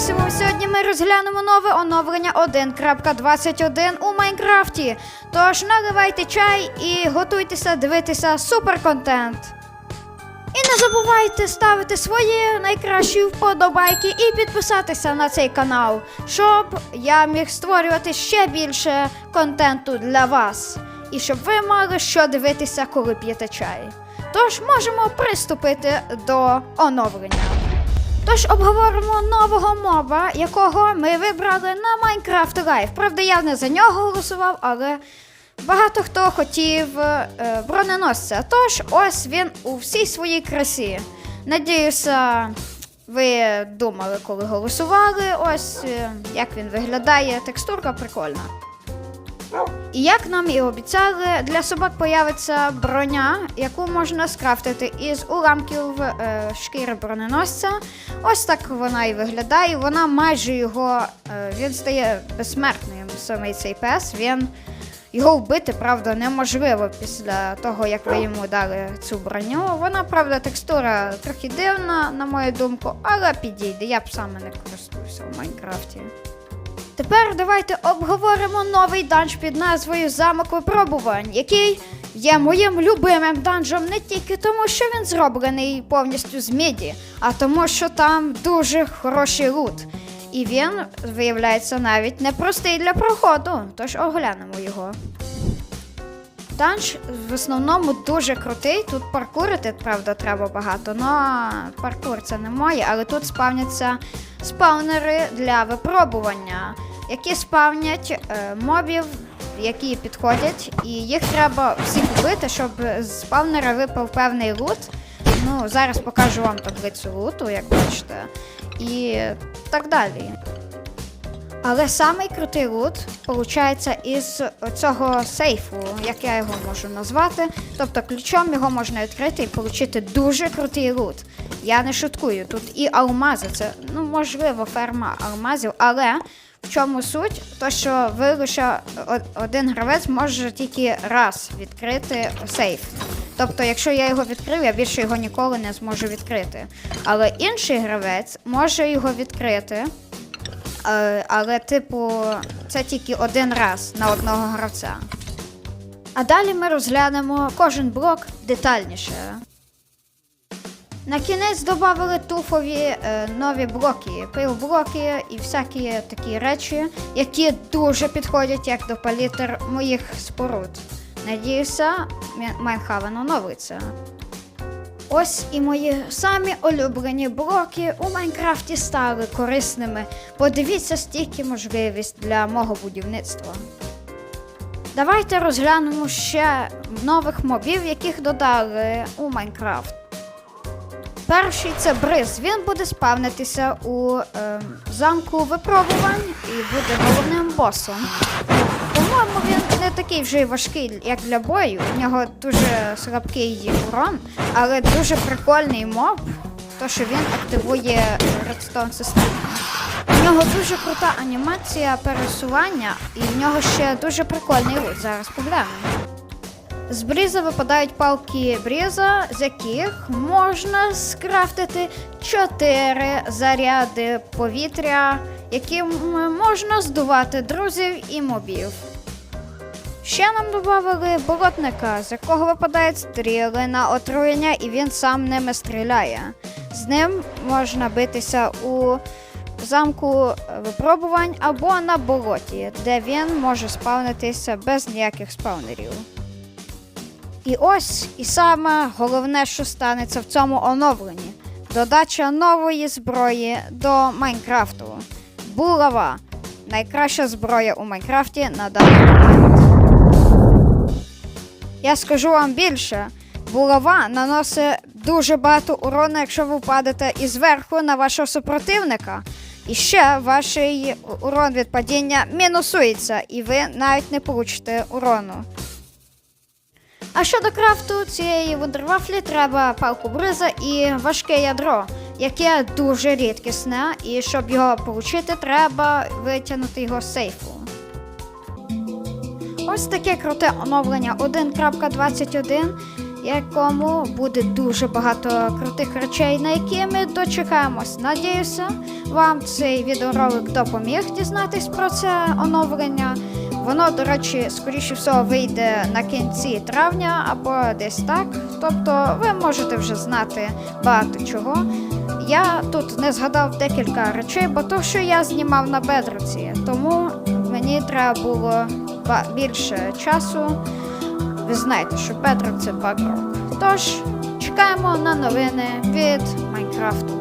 Максимум. Сьогодні ми розглянемо нове оновлення 1.21 у Майнкрафті. Тож наливайте чай і готуйтеся дивитися суперконтент. І не забувайте ставити свої найкращі вподобайки і підписатися на цей канал, щоб я міг створювати ще більше контенту для вас. І щоб ви мали що дивитися, коли п'єте чай. Тож можемо приступити до оновлення. Тож обговоримо нового моба, якого ми вибрали на Minecraft Live. Правда, я не за нього голосував, але багато хто хотів е, броненосця. Тож ось він у всій своїй красі. Надіюся, ви думали, коли голосували. Ось е, як він виглядає. Текстурка прикольна. І як нам і обіцяли, для собак появиться броня, яку можна скрафтити із уламків е, шкіри броненосця. Ось так вона і виглядає. Вона майже його. Е, він стає безсмертним, саме цей пес. Він його вбити, правда, неможливо після того, як ви йому дали цю броню. Вона, правда, текстура трохи дивна, на мою думку, але підійде. Я б саме не користуюся в Майнкрафті. Тепер давайте обговоримо новий данж під назвою Замок випробувань, який є моїм любимим данжем не тільки тому, що він зроблений повністю з міді, а тому, що там дуже хороший лут. І він виявляється навіть непростий для проходу, тож оглянемо його. Данж в основному дуже крутий. Тут паркурити, правда, треба багато, але паркур це не моє, але тут спавняться спаунери для випробування, які спавнять е, мобів, які підходять, і їх треба всі купити, щоб з спавнера випав певний лут. Ну, зараз покажу вам таблицю луту, як бачите, і так далі. Але самий крутий лут виходить із цього сейфу, як я його можу назвати. Тобто ключом його можна відкрити і отримати дуже крутий лут. Я не шуткую, тут і алмази, це ну можливо ферма алмазів, але в чому суть? То що ви лише один гравець може тільки раз відкрити сейф. Тобто, якщо я його відкрив, я більше його ніколи не зможу відкрити. Але інший гравець може його відкрити. Е, але, типу, це тільки один раз на одного гравця. А далі ми розглянемо кожен блок детальніше. На кінець додали туфові е, нові блоки, пилблоки і всякі такі речі, які дуже підходять як до палітр моїх споруд. Надіюся, Майнхавен оновиться. Ось і мої самі улюблені блоки у Майнкрафті стали корисними. Подивіться стільки можливість для мого будівництва. Давайте розглянемо ще нових мобів, яких додали у Майнкрафт. Перший це бриз. Він буде спавнитися у ем, замку випробувань і буде головним босом. По-моєму, він не такий вже й важкий, як для бою. У нього дуже слабкий урон, але дуже прикольний моб, то що він активує редстоун систему. У нього дуже крута анімація пересування, і в нього ще дуже прикольний лут. Зараз поглянемо. З бріза випадають палки бріза, з яких можна скрафтити 4 заряди повітря, яким можна здувати друзів і мобів. Ще нам додали болотника, з якого випадають стріли на отруєння, і він сам ними стріляє. З ним можна битися у замку випробувань або на болоті, де він може спавнитися без ніяких спаунерів. І ось і саме головне, що станеться в цьому оновленні: додача нової зброї до Майнкрафту. Булава найкраща зброя у Майнкрафті на даний. Я скажу вам більше. Булава наносить дуже багато урону, якщо ви впадете із верху на вашого супротивника. І ще ваш урон від падіння мінусується, і ви навіть не получите урону. А щодо крафту цієї вундервафлі треба палку бриза і важке ядро, яке дуже рідкісне, і щоб його отримати, треба витягнути його з сейфу. Ось таке круте оновлення 1.21, якому буде дуже багато крутих речей, на які ми дочекаємось. Надіюся, вам цей відеоролик допоміг дізнатись про це оновлення. Воно, до речі, скоріше всього вийде на кінці травня або десь так. Тобто ви можете вже знати багато чого. Я тут не згадав декілька речей, бо то, що я знімав на бедроці, тому мені треба було більше часу. Ви знаєте, що Петро це багрок. Тож чекаємо на новини від Майнкрафту.